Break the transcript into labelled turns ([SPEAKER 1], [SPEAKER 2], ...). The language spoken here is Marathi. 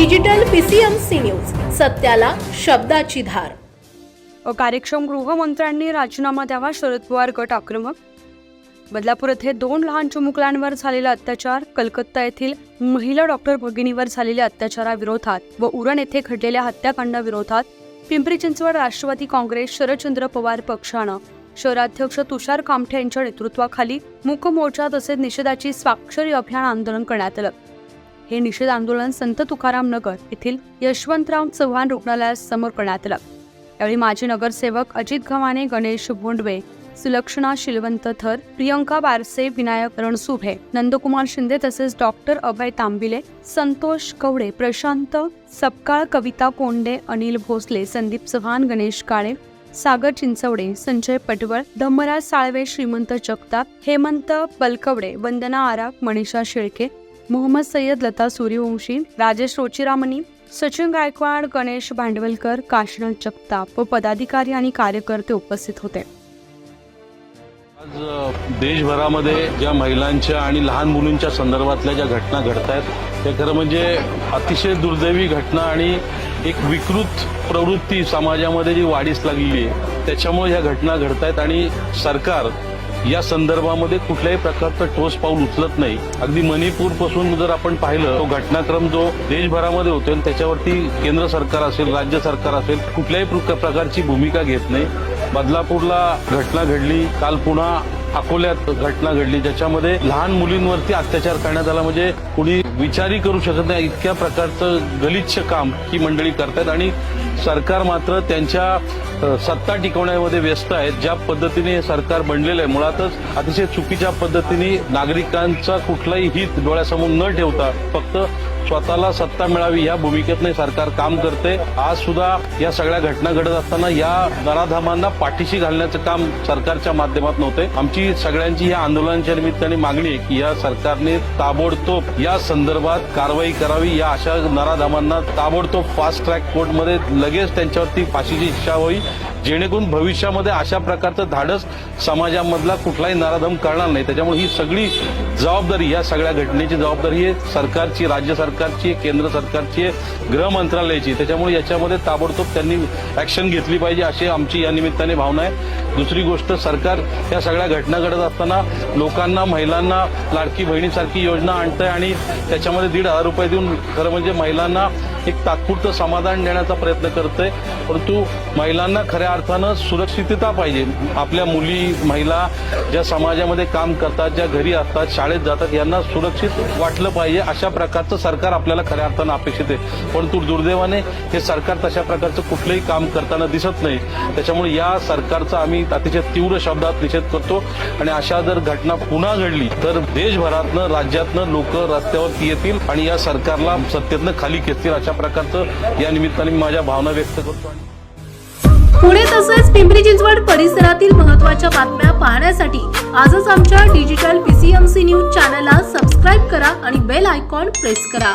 [SPEAKER 1] डिजिटल पीसीएमसी न्यूज सत्याला शब्दाची धार.
[SPEAKER 2] कार्यक्षम गृहमंत्र्यांनी राजीनामा द्यावा शरद पवार गट आक्रमक. बदलापूर येथे दोन लहान चिमुकल्यांवर झालेला अत्याचार कलकत्ता येथील महिला डॉक्टर भगिनीवर झालेल्या अत्याचाराविरोधात व उरण येथे घडलेल्या हत्याकांडाविरोधात पिंपरी चिंचवड राष्ट्रवादी काँग्रेस शरदचंद्र पवार पक्षानं शहराध्यक्ष तुषार कामठे यांच्या नेतृत्वाखाली मूक मोर्चा तसेच निषेधाची स्वाक्षरी अभियान आंदोलन करण्यात आलं. हे निषेध आंदोलन संत तुकाराम नगर येथील यशवंतराव चव्हाण रुग्णालयासमोर करण्यात आलं. यावेळी माजी नगरसेवक अजित घवाने गणेश भोंडवे सुलक्षणा शिलवंत थर प्रियंका बारसे विनायक रणसुभे नंदकुमार शिंदे तसेच डॉक्टर अभय तांबिले संतोष कवडे प्रशांत सपकाळ कविता कोंडे अनिल भोसले संदीप चव्हाण गणेश काळे सागर चिंचवडे संजय पटवळ धम्मराज साळवे श्रीमंत जगताप हेमंत बलकवडे वंदना आराक मनीषा शेळके मोहम्मद सय्यद लता सूर्यवंशी राजेश रोचिरामणी सचिन गायकवाड गणेश भांडवलकर काशीनाथ जगताप व पदाधिकारी आणि कार्यकर्ते उपस्थित होते.
[SPEAKER 3] आज देशभरामध्ये ज्या महिलांच्या आणि लहान मुलींच्या संदर्भातल्या ज्या घटना घडत आहेत त्या खरं म्हणजे अतिशय दुर्दैवी घटना आणि एक विकृत प्रवृत्ती समाजामध्ये जी वाढीस लागलेली आहे त्याच्यामुळे ह्या घटना घडत आहेत आणि सरकार या संदर्भामध्ये कुठल्याही प्रकारचं ठोस पाऊल उचलत नाही. अगदी मणिपूरपासून जर आपण पाहिलं तो घटनाक्रम जो देशभरामध्ये होतो आणि त्याच्यावरती केंद्र सरकार असेल राज्य सरकार असेल कुठल्याही प्र- प्रकारची भूमिका घेत नाही. बदलापूरला घटना घडली काल पुन्हा अकोल्यात घटना घडली ज्याच्यामध्ये लहान मुलींवरती अत्याचार करण्यात आला. म्हणजे कुणी विचारही करू शकत नाही इतक्या प्रकारचं गलिच्छ काम ही मंडळी करतात आणि सरकार मात्र त्यांच्या सत्ता टिकवण्यामध्ये व्यस्त आहेत. ज्या पद्धतीने हे सरकार बनलेलं आहे मुळातच अतिशय चुकीच्या पद्धतीने नागरिकांचा कुठलाही हित डोळ्यासमोर न ठेवता फक्त स्वतःला सत्ता मिळावी या भूमिकेतनं सरकार काम करते. आज सुद्धा या सगळ्या घटना घडत असताना या नराधामांना पाठीशी घालण्याचं काम सरकारच्या माध्यमात नव्हते. आमची सगळ्यांची या आंदोलनाच्या निमित्ताने मागणी आहे की या सरकारने ताबडतोब या संदर्भात कारवाई करावी. या अशा नराधामांना ताबडतोब फास्ट ट्रॅक कोर्टमध्ये लगेच त्यांच्यावरती फाशीची शिक्षा होईल जेणेकरून भविष्यामध्ये अशा प्रकारचं धाडस समाजामधला कुठलाही नराधम करणार नाही. त्याच्यामुळे ही सगळी जबाबदारी या सगळ्या घटनेची जबाबदारी आहे. सरकारची राज्य सरकारची आहे, केंद्र सरकारची आहे, गृह मंत्रालयाची त्याच्यामुळे याच्यामध्ये ताबडतोब त्यांनी ॲक्शन घेतली पाहिजे अशी आमची या निमित्ताने भावना आहे. दुसरी गोष्ट सरकार या सगळ्या घटना घडत असताना लोकांना महिलांना लाडकी बहिणीसारखी योजना आणतंय आणि त्याच्यामध्ये दीड हजार रुपये देऊन खरं म्हणजे महिलांना एक तात्पुरतं समाधान देण्याचा प्रयत्न करतंय. परंतु महिलांना खऱ्या अर्थानं सुरक्षितता पाहिजे. आपल्या मुली महिला ज्या समाजामध्ये काम करतात ज्या घरी असतात शाळेत जातात यांना सुरक्षित वाटलं पाहिजे. अशा प्रकारचं सरकार आपल्याला खऱ्या अर्थानं अपेक्षित आहे. परंतु दुर्दैवाने हे सरकार तशा प्रकारचं कुठलंही काम करताना दिसत नाही. त्याच्यामुळे या सरकारचा आम्ही अतिशय तीव्र शब्दात निषेध करतो. आणि अशा जर घटना पुन्हा घडली तर देशभरातनं राज्यातनं लोक रस्त्यावरती येतील आणि या सरकारला सत्तेतनं खाली खेचतील अशा प्रकारचं या निमित्ताने माझ्या भावना व्यक्त करतो
[SPEAKER 1] पुणे तसेच पिंपरी चिंचवड परिसरातील महत्त्वाच्या बातम्या पाहण्यासाठी आजच आमच्या डिजिटल पीसीएमसी न्यूज चॅनलला सबस्क्राईब करा आणि बेल आयकॉन प्रेस करा.